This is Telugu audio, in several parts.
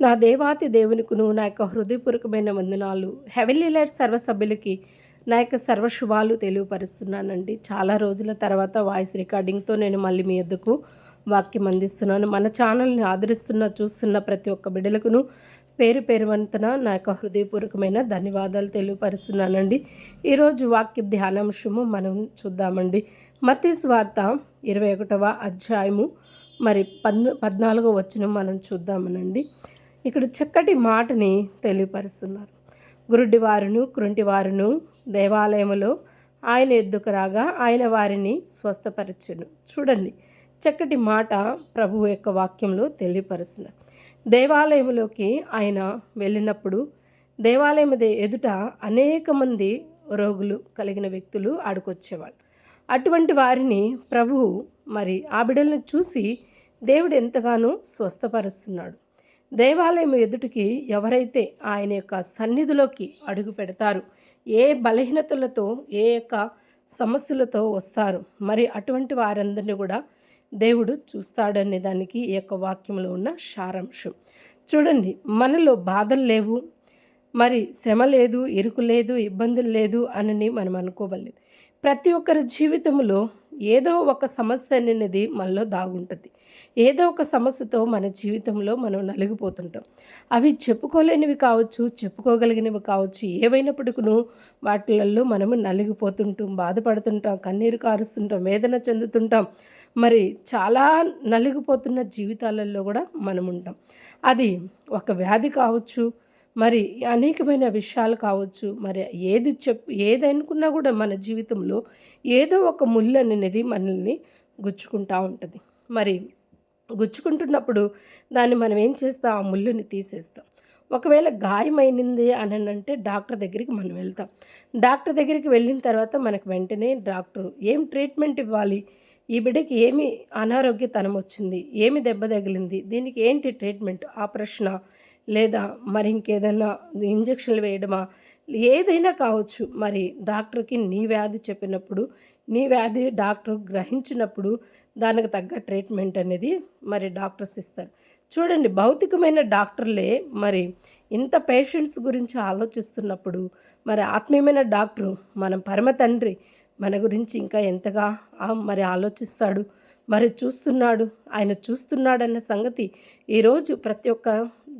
నా దేవాతి దేవునికును నా యొక్క హృదయపూర్వకమైన వందనాలు. హెవెన్లీ లైట్ సర్వ సభ్యులకి నా యొక్క సర్వశుభాలు తెలియపరుస్తున్నానండి. చాలా రోజుల తర్వాత వాయిస్ రికార్డింగ్తో నేను మళ్ళీ మీ ఎద్దుకు వాక్యం అందిస్తున్నాను. మన ఛానల్ని ఆదరిస్తున్న చూస్తున్న ప్రతి ఒక్క బిడ్డలకును పేరు పేరు వంతన నా యొక్క హృదయపూర్వకమైన ధన్యవాదాలు తెలియపరుస్తున్నానండి. ఈరోజు వాక్య ధ్యానాంశము మనం చూద్దామండి. మతీ వార్త ఇరవై ఒకటవ అధ్యాయము మరి పద్ పద్నాలుగో వచ్చిన మనం చూద్దామనండి. ఇక్కడ చక్కటి మాటని తెలియపరుస్తున్నారు. గురుడివారును కృంటివారును దేవాలయములో ఆయన ఎద్దుకు రాగా ఆయన వారిని స్వస్థపరచును. చూడండి చక్కటి మాట ప్రభు యొక్క వాక్యంలో తెలియపరుస్తున్నారు. దేవాలయంలోకి ఆయన వెళ్ళినప్పుడు దేవాలయం ఎదుట అనేక మంది రోగులు కలిగిన వ్యక్తులు ఆడుకొచ్చేవాళ్ళు. అటువంటి వారిని ప్రభువు మరి ఆ బిడ్డలను చూసి దేవుడు ఎంతగానో స్వస్థపరుస్తున్నాడు. దేవాలయం ఎదుటికి ఎవరైతే ఆయన యొక్క సన్నిధిలోకి అడుగు పెడతారు ఏ బలహీనతలతో ఏ యొక్క సమస్యలతో వస్తారు మరి అటువంటి వారందరినీ కూడా దేవుడు చూస్తాడనే దానికి ఈ యొక్క వాక్యంలో ఉన్న సారాంశం. చూడండి మనలో బాధలు లేవు మరి శ్రమ లేదు ఇరుకు లేదు ఇబ్బందులు లేదు అని మనం అనుకోవలేదు ప్రతి ఒక్కరి జీవితంలో ఏదో ఒక సమస్య అనేది మనలో దాగుంటుంది. ఏదో ఒక సమస్యతో మన జీవితంలో మనం నలిగిపోతుంటాం. అవి చెప్పుకోలేనివి కావచ్చు చెప్పుకోగలిగినవి కావచ్చు ఏవైనప్పటికీ వాటిలలో మనము నలిగిపోతుంటాం బాధపడుతుంటాం కన్నీరు కారుస్తుంటాం వేదన చెందుతుంటాం. మరి చాలా నలిగిపోతున్న జీవితాలలో కూడా మనం ఉంటాం. అది ఒక వ్యాధి కావచ్చు మరి అనేకమైన విషయాలు కావచ్చు మరి ఏది చెప్పు ఏదనుకున్నా కూడా మన జీవితంలో ఏదో ఒక ముళ్ళు అనేది మనల్ని గుచ్చుకుంటూ ఉంటుంది. మరి గుచ్చుకుంటున్నప్పుడు దాన్ని మనం ఏం చేస్తాం? ఆ ముళ్ళుని తీసేస్తాం. ఒకవేళ గాయమైంది అని అంటే డాక్టర్ దగ్గరికి మనం వెళ్తాం. డాక్టర్ దగ్గరికి వెళ్ళిన తర్వాత మనకు వెంటనే డాక్టర్ ఏం ట్రీట్మెంట్ ఇవ్వాలి? ఈ బిడ్డకి ఏమి అనారోగ్యతనం వచ్చింది? ఏమి దెబ్బ తగిలింది? దీనికి ఏంటి ట్రీట్మెంట్? ఆపరేషనా లేదా మరి ఇంకేదైనా ఇంజక్షన్లు వేయడమా? ఏదైనా కావచ్చు. మరి డాక్టర్కి నీ వ్యాధి చెప్పినప్పుడు నీ వ్యాధి డాక్టర్ గ్రహించినప్పుడు దానికి తగ్గ ట్రీట్మెంట్ అనేది మరి డాక్టర్స్ ఇస్తారు. చూడండి భౌతికమైన డాక్టర్లే మరి ఇంత పేషెంట్స్ గురించి ఆలోచిస్తున్నప్పుడు మరి ఆత్మీయమైన డాక్టరు మనం పరమ తండ్రి మన గురించి ఇంకా ఎంతగా మరి ఆలోచిస్తాడు మరి చూస్తున్నాడు ఆయన చూస్తున్నాడన్న సంగతి ఈరోజు ప్రతి ఒక్క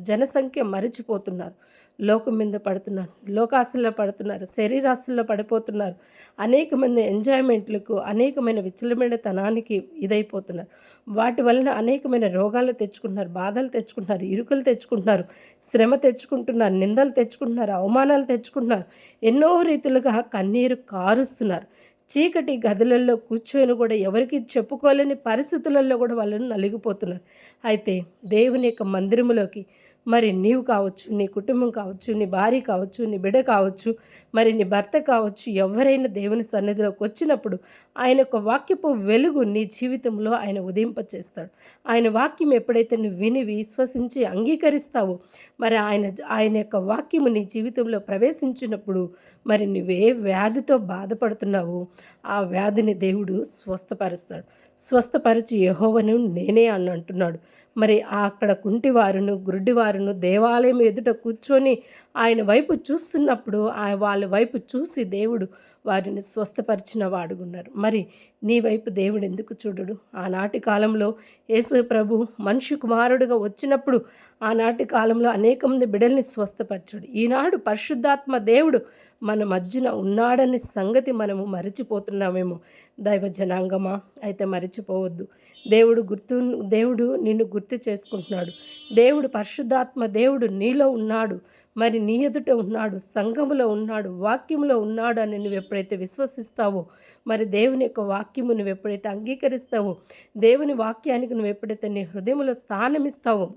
జనసంఖ్య మరిచిపోతున్నారు. లోకం మీద పడుతున్నారు. లోకాశల్లో పడుతున్నారు. శరీరాశల్లో పడిపోతున్నారు. అనేక మంది ఎంజాయ్మెంట్లకు అనేకమైన విచలమైన తనానికి ఇదైపోతున్నారు. వాటి వలన అనేకమైన రోగాలు తెచ్చుకుంటున్నారు. బాధలు తెచ్చుకుంటున్నారు. ఇరుకులు తెచ్చుకుంటున్నారు. శ్రమ తెచ్చుకుంటున్నారు. నిందలు తెచ్చుకుంటున్నారు. అవమానాలు తెచ్చుకుంటున్నారు. ఎన్నో రీతిలుగా కన్నీరు కారుస్తున్నారు. చీకటి గదులలో కూర్చొని కూడా ఎవరికి చెప్పుకోలేని పరిస్థితులలో కూడా వాళ్ళని నలిగిపోతున్నారు. అయితే దేవుని యొక్క మందిరములోకి మరి నీవు కావచ్చు నీ కుటుంబం కావచ్చు నీ భార్య కావచ్చు నీ బిడ్డ కావచ్చు మరి నీ భర్త కావచ్చు ఎవరైనా దేవుని సన్నిధిలోకి వచ్చినప్పుడు ఆయన యొక్క వాక్యపు వెలుగు నీ జీవితంలో ఆయన ఉదయింపచేస్తాడు. ఆయన వాక్యం ఎప్పుడైతే నువ్వు విని విశ్వసించి అంగీకరిస్తావో మరి ఆయన ఆయన యొక్క వాక్యము నీ జీవితంలో ప్రవేశించినప్పుడు మరి నువ్వే వ్యాధితో బాధపడుతున్నావు. ఆ వ్యాధిని దేవుడు స్వస్థపరుస్తాడు. స్వస్థపరిచి యహోవను నేనే అని అంటున్నాడు. మరి అక్కడ కుంటివారును గుడ్డివారును దేవాలయం ఎదుట కూర్చొని ఆయన వైపు చూస్తున్నప్పుడు వాళ్ళ వైపు చూసి దేవుడు వారిని స్వస్థపరిచిన వాడుగున్నారు మరి నీ వైపు దేవుడు ఎందుకు చూడడు? ఆనాటి కాలంలో యేసు ప్రభు మనిషి కుమారుడుగా వచ్చినప్పుడు ఆనాటి కాలంలో అనేక మంది బిడల్ని స్వస్థపరచాడు. ఈనాడు పరిశుద్ధాత్మ దేవుడు మన మధ్యన ఉన్నాడనే సంగతి మనము మరిచిపోతున్నామేమో. దైవ జనాంగమా? అయితే మరిచిపోవద్దు. దేవుడు గుర్తు దేవుడు నిన్ను గుర్తు చేసుకుంటున్నాడు. దేవుడు పరిశుద్ధాత్మ దేవుడు నీలో ఉన్నాడు. మరి నీ ఎదుట ఉన్నాడు సంఘములో ఉన్నాడు వాక్యములో ఉన్నాడు అని నువ్వు ఎప్పుడైతే విశ్వసిస్తావో మరి దేవుని యొక్క వాక్యము నువ్వు ఎప్పుడైతే అంగీకరిస్తావో దేవుని వాక్యానికి నువ్వు ఎప్పుడైతే నీ హృదయంలో స్థానమిస్తావో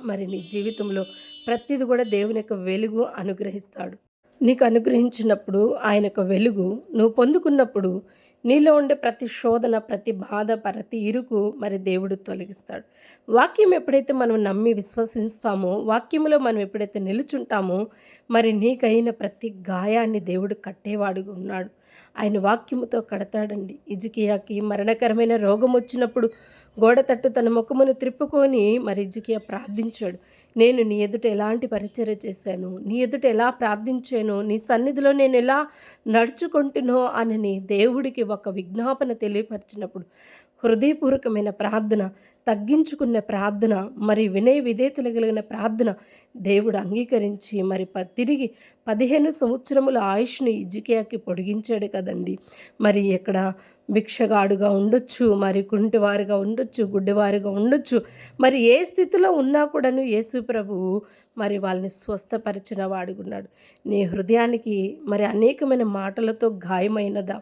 మరి నీ జీవితంలో ప్రతిది కూడా దేవుని యొక్క వెలుగు అనుగ్రహిస్తాడు. నీకు అనుగ్రహించినప్పుడు ఆయన యొక్క వెలుగు నువ్వు పొందుకున్నప్పుడు నీలో ఉండే ప్రతి శోధన ప్రతి బాధ ప్రతి ఇరుకు మరి దేవుడు తొలగిస్తాడు. వాక్యం ఎప్పుడైతే మనం నమ్మి విశ్వసిస్తామో వాక్యంలో మనం ఎప్పుడైతే నిలుచుంటామో మరి నీకైన ప్రతి గాయాన్ని దేవుడు కట్టేవాడు ఉన్నాడు. ఆయన వాక్యముతో కడతాడండి. ఇజుకియాకి మరణకరమైన రోగం వచ్చినప్పుడు గోడ తట్టు తన ముఖమును త్రిప్పుకొని మరి ఇజుకియా ప్రార్థించాడు. నేను నీ ఎదుట ఎలాంటి పరిచర్య చేశాను? నీ ఎదుట ఎలా ప్రార్థించాను? నీ సన్నిధిలో నేను ఎలా నడుచుకుంటునో అని దేవుడికి ఒక విజ్ఞాపన తెలియపరిచినప్పుడు హృదయపూర్వకమైన ప్రార్థన తగ్గించుకున్న ప్రార్థన మరి వినయ విధేతలు కలిగిన ప్రార్థన దేవుడు అంగీకరించి మరి ప తిరిగి పదిహేను సంవత్సరముల ఆయుష్ని ఇజికియాకి పొడిగించాడు కదండి. మరి ఇక్కడ భిక్షగాడుగా ఉండొచ్చు మరి కుంటివారిగా ఉండొచ్చు గుడ్డివారిగా ఉండొచ్చు. మరి ఏ స్థితిలో ఉన్నా కూడాను యేసు ప్రభువు మరి వాళ్ళని స్వస్థపరిచిన వాడుకున్నాడు నీ హృదయానికి మరి అనేకమైన మాటలతో గాయమైనదా?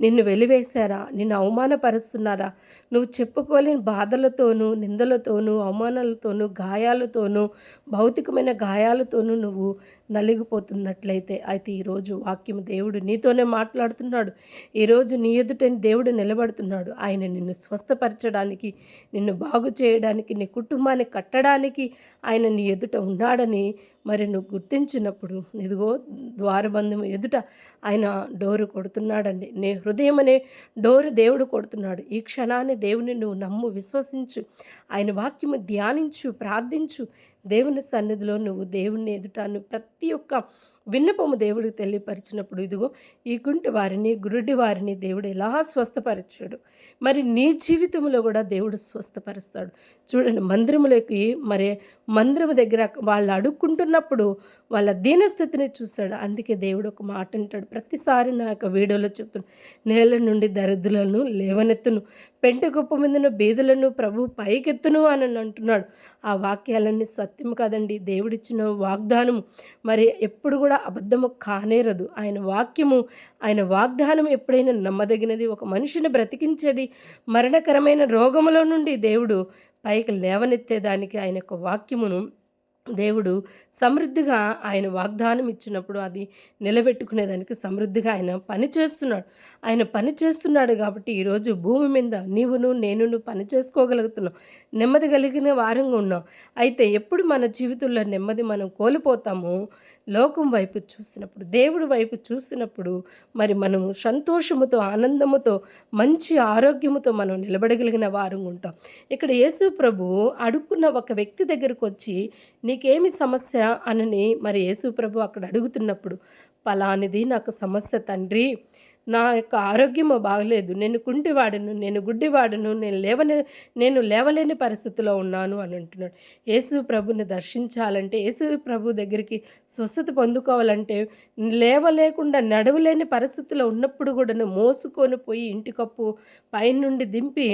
నిన్ను వెలివేశారా? నిన్ను అవమానపరుస్తున్నారా? నువ్వు చెప్పుకోలేని బాధలతోనూ నిందలతోనూ అవమానాలతోనూ గాయాలతోనూ భౌతికమైన గాయాలతోనూ నువ్వు నలిగిపోతున్నట్లయితే అయితే ఈరోజు వాక్యం దేవుడు నీతోనే మాట్లాడుతున్నాడు. ఈరోజు నీ ఎదుటని దేవుడు నిలబడుతున్నాడు. ఆయన నిన్ను స్వస్థపరచడానికి నిన్ను బాగు చేయడానికి నీ కుటుంబాన్ని కట్టడానికి ఆయన నీ ఎదుట ఉన్నాడని మరి నువ్వు గుర్తించినప్పుడు ఇదిగో ద్వారబంధం ఎదుట ఆయన డోరు కొడుతున్నాడండి. నీ హృదయం అనే డోరు దేవుడు కొడుతున్నాడు. ఈ క్షణాన్ని దేవుని నువ్వు నమ్ము విశ్వసించు. ఆయన వాక్యము ధ్యానించు ప్రార్థించు. దేవుని సన్నిధిలో నువ్వు దేవుని ఎదుట నువ్వు ప్రతి ఒక్క విన్నపము దేవుడికి తెలియపరిచినప్పుడు ఇదిగో ఈ గుంటి వారిని గురుడి వారిని దేవుడు ఎలా స్వస్థపరచాడు? మరి నీ జీవితంలో కూడా దేవుడు స్వస్థపరుస్తాడు. చూడండి మందిరములోకి మరి మందిరము దగ్గర వాళ్ళు అడుక్కుంటున్నప్పుడు వాళ్ళ దీనస్థితిని చూశాడు. అందుకే దేవుడు ఒక మాట అంటాడు. ప్రతిసారి నా యొక్క వీడియోలో చెప్తున్నాడు నేల నుండి దరిద్రులను లేవనెత్తును పెంట గొప్ప మీదను బీదలను ప్రభు పైకెత్తును అని అంటున్నాడు. ఆ వాక్యాలన్నీ సత్యం కాదండి. దేవుడిచ్చిన వాగ్దానము. మరి ఎప్పుడు కూడా అబద్ధము కానేరదు. ఆయన వాక్యము ఆయన వాగ్దానం ఎప్పుడైనా నమ్మదగినది ఒక మనిషిని బ్రతికించేది మరణకరమైన రోగములో నుండి దేవుడు పైకి లేవనెత్తేదానికి ఆయన యొక్క వాక్యమును దేవుడు సమృద్ధిగా ఆయన వాగ్దానం ఇచ్చినప్పుడు అది నిలబెట్టుకునేదానికి సమృద్ధిగా ఆయన పని చేస్తున్నాడు. ఆయన పని చేస్తున్నాడు కాబట్టి ఈరోజు భూమి మీద నీవును నేనును పని చేసుకోగలుగుతున్నావు నెమ్మది కలిగిన వారంగా ఉన్నాం. అయితే ఎప్పుడు మన జీవితంలో నెమ్మది మనం కోల్పోతామో లోకం వైపు చూసినప్పుడు దేవుడి వైపు చూసినప్పుడు మరి మనం సంతోషముతో ఆనందముతో మంచి ఆరోగ్యముతో మనం నిలబడగలిగిన వారంగా ఉంటాం. ఇక్కడ యేసు ప్రభు అడుక్కున్న ఒక వ్యక్తి దగ్గరకు వచ్చి నీకేమి సమస్య అనని మరి యేసు ప్రభు అక్కడ అడుగుతున్నప్పుడు పలానిది నాకు సమస్య తండ్రి నా యొక్క ఆరోగ్యము బాగలేదు. నేను కుంటివాడను నేను గుడ్డివాడను నేను లేవని నేను లేవలేని పరిస్థితిలో ఉన్నాను అని అంటున్నాడు. యేసు ప్రభుని దర్శించాలంటే యేసు ప్రభు దగ్గరికి స్వస్థత పొందుకోవాలంటే లేవలేకుండా నడవలేని పరిస్థితిలో ఉన్నప్పుడు కూడా మోసుకొని పోయి ఇంటి కప్పు పైనుండి దింపి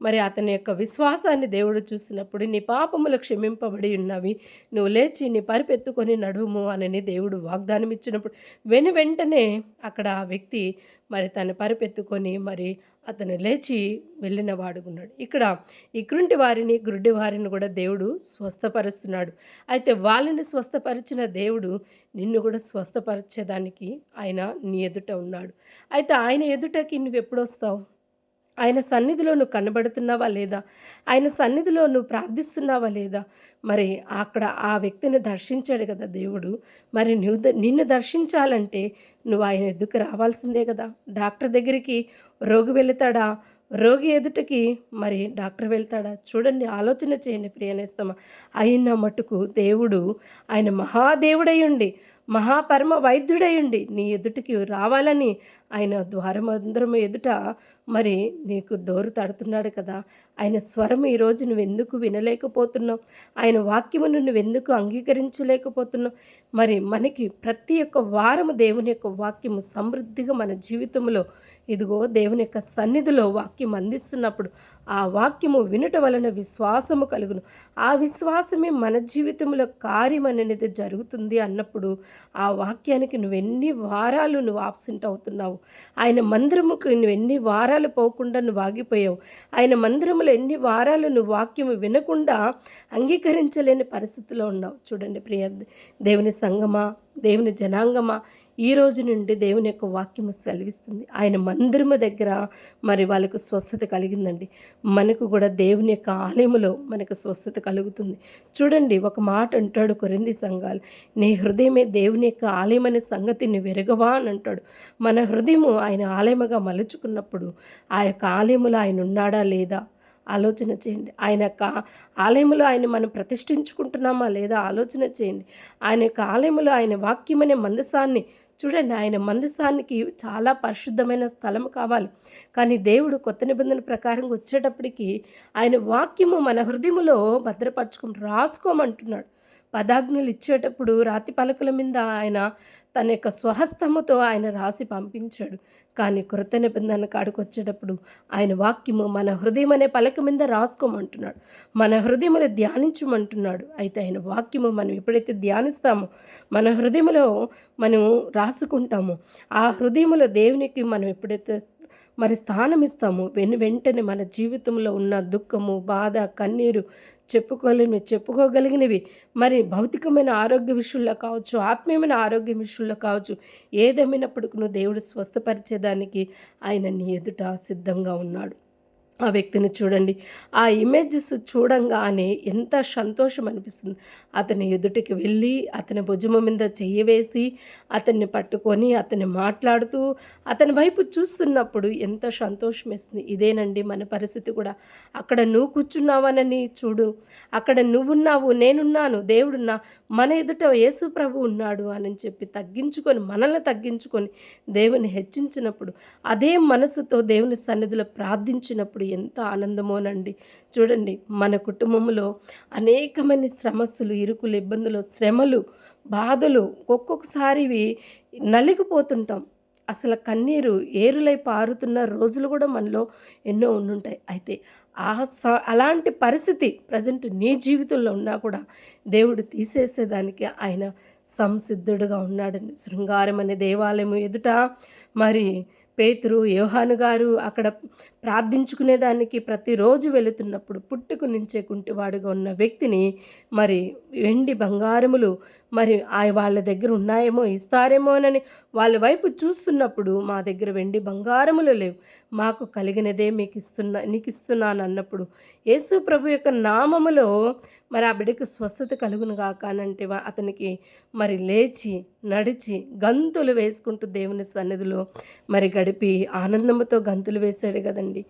మరి అతని యొక్క విశ్వాసాన్ని దేవుడు చూసినప్పుడు నీ పాపములు క్షమింపబడి ఉన్నవి నువ్వు లేచి నీ పరిపెత్తుకొని నడుము అని దేవుడు వాగ్దానం ఇచ్చినప్పుడు వెను వెంటనే అక్కడ ఆ వ్యక్తి మరి తను పరిపెత్తుకొని మరి అతను లేచి వెళ్ళిన వాడుకున్నాడు ఇక్కడ ఇక్కడుంటి వారిని గురుడి వారిని కూడా దేవుడు స్వస్థపరుస్తున్నాడు. అయితే వాళ్ళని స్వస్థపరిచిన దేవుడు నిన్ను కూడా స్వస్థపరిచేదానికి ఆయన నీ ఎదుట ఉన్నాడు. అయితే ఆయన ఎదుటకి నువ్వు ఎప్పుడు వస్తావు ఆయన సన్నిధిలో నువ్వు కనబడుతున్నావా లేదా? ఆయన సన్నిధిలో నువ్వు ప్రార్థిస్తున్నావా లేదా? మరి అక్కడ ఆ వ్యక్తిని దర్శించాడు కదా దేవుడు. మరి నువ్వు నిన్ను దర్శించాలంటే నువ్వు ఆయన ఎద్దుకు రావాల్సిందే కదా. డాక్టర్ దగ్గరికి రోగి వెళుతాడా? రోగి ఎదుటికి మరి డాక్టర్ వెళ్తాడా? చూడండి ఆలోచన చేయండి ప్రియనేస్తమ అయిన మటుకు దేవుడు ఆయన మహాదేవుడయ్యుండి మహాపరమ వైద్యుడయుండి నీ ఎదుటికి రావాలని ఆయన ద్వారమందరం ఎదుట మరి నీకు డోరు తడుతున్నాడు కదా. ఆయన స్వరం ఈరోజు నువ్వెందుకు వినలేకపోతున్నావు? ఆయన వాక్యమును నువ్వెందుకు అంగీకరించలేకపోతున్నావు? మరి మనకి ప్రతి ఒక్క వారము దేవుని యొక్క వాక్యము సమృద్ధిగా మన జీవితంలో ఇదిగో దేవుని యొక్క సన్నిధిలో వాక్యం అందిస్తున్నప్పుడు ఆ వాక్యము వినుట వలన విశ్వాసము కలుగును. ఆ విశ్వాసమే మన జీవితంలో కార్యం అనేది జరుగుతుంది అన్నప్పుడు ఆ వాక్యానికి నువ్వెన్ని వారాలు నువ్వు ఆబ్సెంట్ అవుతున్నావు? ఆయన మందిరముకు నువ్వు ఎన్ని వారాలు పోకుండా నువ్వు ఆగిపోయావు? ఆయన మందిరములో ఎన్ని వారాలు నువ్వు వాక్యం వినకుండా అంగీకరించలేని పరిస్థితిలో ఉన్నావు. చూడండి ప్రియ దేవుని సంగమా దేవుని జనాంగమా ఈ రోజు నుండి దేవుని యొక్క వాక్యము సెలవిస్తుంది. ఆయన మందిరము దగ్గర మరి వాళ్ళకు స్వస్థత కలిగిందండి. మనకు కూడా దేవుని యొక్క ఆలయములో మనకు స్వస్థత కలుగుతుంది. చూడండి ఒక మాట అంటాడు కొరింది సంఘాలు. నీ హృదయమే దేవుని యొక్క ఆలయం అనే సంగతిని వెరగవా అని అంటాడు. మన హృదయము ఆయన ఆలయముగా మలుచుకున్నప్పుడు ఆ యొక్క ఆలయములో ఆయన ఉన్నాడా లేదా? ఆలోచన చేయండి. ఆయన యొక్క ఆలయంలో ఆయన మనం ప్రతిష్ఠించుకుంటున్నామా లేదా ఆలోచన చేయండి. ఆయన యొక్క ఆలయంలో ఆయన వాక్యం అనే మందసాన్ని చూడండి. ఆయన మందసానికి చాలా పరిశుద్ధమైన స్థలం కావాలి. కానీ దేవుడు కొత్త నిబంధన ప్రకారం వచ్చేటప్పటికి ఆయన వాక్యము మన హృదయములో భద్రపరచుకుని రాసుకోమంటున్నాడు. పదాజ్ఞలు ఇచ్చేటప్పుడు రాతి పలకల మీద ఆయన తన యొక్క స్వహస్తముతో ఆయన రాసి పంపించాడు. కానీ కృత నిబంధన కాడికి వచ్చేటప్పుడు ఆయన వాక్యము మన హృదయం అనే పలక మీద రాసుకోమంటున్నాడు. మన హృదయములు ధ్యానించమంటున్నాడు. అయితే ఆయన వాక్యము మనం ఎప్పుడైతే ధ్యానిస్తామో మన హృదయములో మనం రాసుకుంటామో ఆ హృదయములో దేవునికి మనం ఎప్పుడైతే మరి స్థానం ఇస్తాము వెను వెంటనే మన జీవితంలో ఉన్న దుఃఖము బాధ కన్నీరు చెప్పుకోలేని చెప్పుకోగలిగినవి. మరి భౌతికమైన ఆరోగ్య విషయంలో కావచ్చు ఆత్మీయమైన ఆరోగ్య విషయంలో కావచ్చు ఏదేమైనప్పటికీ దేవుడు స్వస్థపరిచేదానికి ఆయన నీ ఎదుట సిద్ధంగా ఉన్నాడు. ఆ వ్యక్తిని చూడండి. ఆ ఇమేజెస్ చూడంగానే ఎంత సంతోషం అనిపిస్తుంది. అతని ఎదుటికి వెళ్ళి అతని భుజము మీద చెయ్యి వేసి అతన్ని పట్టుకొని అతన్ని మాట్లాడుతూ అతని వైపు చూస్తున్నప్పుడు ఎంత సంతోషం ఇస్తుంది ఇదేనండి మన పరిస్థితి కూడా. అక్కడ నువ్వు కూర్చున్నావనని చూడు. అక్కడ నువ్వున్నావు నేనున్నాను దేవుడున్నా మన ఎదుట యేసు ప్రభు ఉన్నాడు అని చెప్పి తగ్గించుకొని మనల్ని తగ్గించుకొని దేవుని హెచ్చించినప్పుడు అదే మనసుతో దేవుని సన్నిధిలో ప్రార్థించినప్పుడు ఎంత ఆనందమోనండి. చూడండి మన కుటుంబంలో అనేకమైన శ్రమస్సులు ఇరుకులు ఇబ్బందులు శ్రమలు బాధలు ఒక్కొక్కసారి ఇవి నలిగిపోతుంటాం. అసలు కన్నీరు ఏరులై పారుతున్న రోజులు కూడా మనలో ఎన్నో ఉండుంటాయి. అయితే ఆ స అలాంటి పరిస్థితి ప్రజెంట్ నీ జీవితంలో ఉన్నా కూడా దేవుడు తీసేసేదానికి ఆయన సంసిద్ధుడుగా ఉన్నాడని శృంగారం అనే దేవాలయం ఎదుట మరి పేతురు యోహాను గారు అక్కడ ప్రార్థించుకునేదానికి ప్రతిరోజు వెళుతున్నప్పుడు పుట్టుకు నుంచే కుంటివాడుగా ఉన్న వ్యక్తిని మరి వెండి బంగారములు మరి ఆ వాళ్ళ దగ్గర ఉన్నాయేమో ఇస్తారేమోనని వాళ్ళ వైపు చూస్తున్నప్పుడు మా దగ్గర వెండి బంగారములు లేవు. మాకు కలిగినదే మీకు ఇస్తున్నా నీకు ఇస్తున్నాను అన్నప్పుడు యేసు ప్రభు యొక్క నామములో మరి ఆ బిడ్డకి స్వస్థత కలుగును కాకానంటే అతనికి మరి లేచి నడిచి గంతులు వేసుకుంటూ దేవుని సన్నిధిలో మరి గడిపి ఆనందంతో గంతులు వేశాడు కదండి.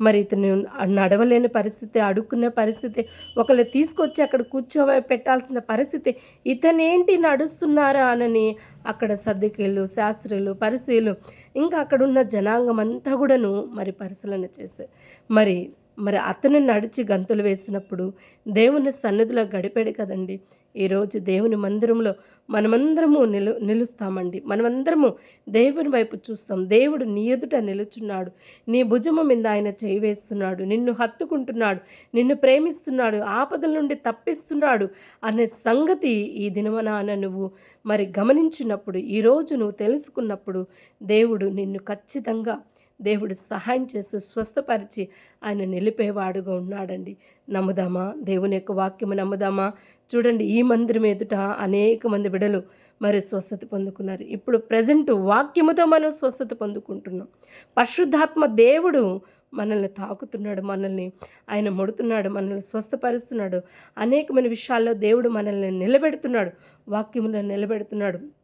మరి ఇతను నడవలేని పరిస్థితి అడుక్కునే పరిస్థితి ఒకళ్ళు తీసుకొచ్చి అక్కడ కూర్చో పెట్టాల్సిన పరిస్థితి ఇతనేంటి నడుస్తున్నారా అనని అక్కడ సర్దికేలు శాస్త్రులు పరిశీలు ఇంకా అక్కడున్న జనాంగం అంతా కూడాను మరి పరిశీలన చేశారు. మరి మరి అతను నడిచి గంతులు వేసినప్పుడు దేవుని సన్నిధిలో గడిపాడు కదండి. ఈరోజు దేవుని మందిరంలో మనమందరము నిలు నిలుస్తామండి. మనమందరము దేవుని వైపు చూస్తాం. దేవుడు నీ ఎదుట నిలుచున్నాడు. నీ భుజము మీద ఆయన చేయి వేస్తున్నాడు. నిన్ను హత్తుకుంటున్నాడు. నిన్ను ప్రేమిస్తున్నాడు. ఆపదల నుండి తప్పిస్తున్నాడు అనే సంగతి ఈ దినమనాన నువ్వు మరి గమనించినప్పుడు ఈరోజు నువ్వు తెలుసుకున్నప్పుడు దేవుడు నిన్ను ఖచ్చితంగా దేవుడు సహాయం చేస్తూ స్వస్థపరిచి ఆయన నిలిపేవాడుగా ఉన్నాడండి. నమ్ముదామా? దేవుని యొక్క వాక్యము నమ్ముదామా? చూడండి ఈ మందిరం ఎదుట అనేక మంది బిడలు మరి స్వస్థత పొందుకున్నారు. ఇప్పుడు ప్రజెంట్ వాక్యముతో మనం స్వస్థత పొందుకుంటున్నాం. పరిశుద్ధాత్మ దేవుడు మనల్ని తాకుతున్నాడు మనల్ని ఆయన ముడుతున్నాడు మనల్ని స్వస్థపరుస్తున్నాడు. అనేకమైన విషయాల్లో దేవుడు మనల్ని నిలబెడుతున్నాడు వాక్యములో నిలబెడుతున్నాడు.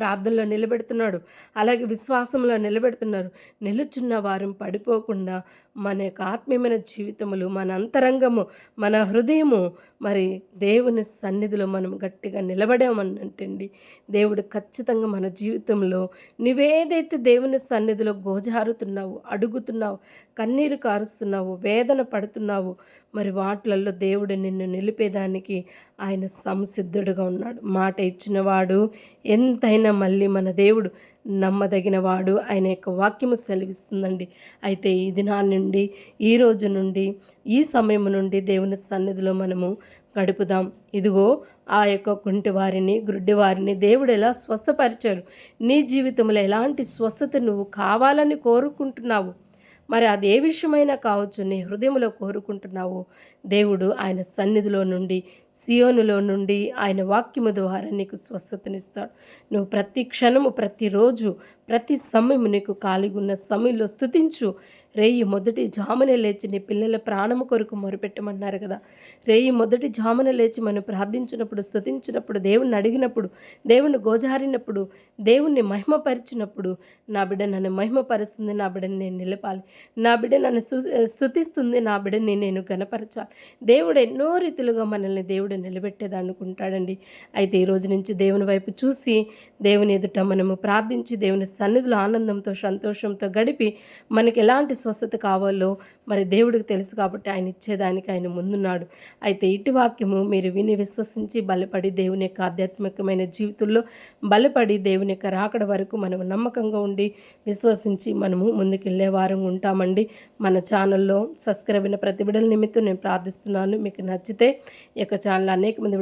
ప్రార్థనలో నిలబెడుతున్నాడు. అలాగే విశ్వాసంలో నిలబెడుతున్నారు. నిలుచున్న వారు పడిపోకుండా మన యొక్క ఆత్మీయమైన జీవితములు మన అంతరంగము మన హృదయము మరి దేవుని సన్నిధిలో మనం గట్టిగా నిలబడామనంటండి. దేవుడు ఖచ్చితంగా మన జీవితంలో నువ్వేదైతే దేవుని సన్నిధిలో గోజారుతున్నావు అడుగుతున్నావు కన్నీరు కారుస్తున్నావు వేదన పడుతున్నావు మరి వాటిలలో దేవుడు నిన్ను నిలిపేదానికి ఆయన సంసిద్ధుడుగా ఉన్నాడు. మాట ఇచ్చినవాడు ఎంతైనా మళ్ళీ మన దేవుడు నమ్మదగినవాడు. ఆయన యొక్క వాక్యము సెలవిస్తుందండి. అయితే ఈ దినా నుండి ఈ రోజు నుండి ఈ సమయం నుండి దేవుని సన్నిధిలో మనము గడుపుదాం. ఇదిగో ఆ యొక్క కుంటి వారిని గుడ్డి వారిని దేవుడు ఎలా స్వస్థపరిచాడు? నీ జీవితంలో ఎలాంటి స్వస్థత నువ్వు కావాలని కోరుకుంటున్నావు? మరి అది ఏ విషయమైనా కావచ్చు నీ హృదయంలో కోరుకుంటున్నావో. దేవుడు ఆయన సన్నిధిలో నుండి సియోనులో నుండి ఆయన వాక్యము ద్వారా నీకు స్వస్థతనిస్తాడు. నువ్వు ప్రతి క్షణము ప్రతిరోజు ప్రతి సమయం నీకు ఉన్న సమయంలో స్థుతించు. రేయి మొదటి జామున లేచి నీ పిల్లల ప్రాణము కొరకు మొరుపెట్టమన్నారు కదా. రేయి మొదటి జామున లేచి మనం ప్రార్థించినప్పుడు స్థుతించినప్పుడు దేవుణ్ణి అడిగినప్పుడు దేవుణ్ణి గోజారినప్పుడు దేవుణ్ణి మహిమపరిచినప్పుడు నా బిడ్డ నన్ను మహిమపరుస్తుంది నా బిడ్డని నేను నిలపాలి. నా బిడ్డ నన్ను స్థుతిస్తుంది నా బిడ్డని నేను గనపరచాలి దేవుడు ఎన్నో రీతిలుగా మనల్ని దేవుడు నిలబెట్టేదనుకుంటాడండి అయితే ఈ రోజు నుంచి దేవుని వైపు చూసి దేవుని ఎదుట మనము ప్రార్థించి దేవుని సన్నిధిలో ఆనందంతో సంతోషంతో గడిపి మనకి ఎలాంటి స్వస్థత కావాలో మరి దేవుడికి తెలుసు కాబట్టి ఆయన ఇచ్చేదానికి ఆయన ముందున్నాడు. అయితే ఇటు వాక్యము మీరు విని విశ్వసించి బలపడి దేవుని యొక్క ఆధ్యాత్మికమైన జీవితంలో బలపడి దేవుని యొక్క రాకడ వరకు మనము నమ్మకంగా ఉండి విశ్వసించి మనము ముందుకెళ్ళే వారం ఉంటామండి. మన ఛానల్లో సబ్స్క్రైబ్ అయిన ప్రతి బిడల నిమిత్తం నేను ప్రార్థిస్తున్నాను. మీకు నచ్చితే ఈ యొక్క ఛానల్ అనేక మంది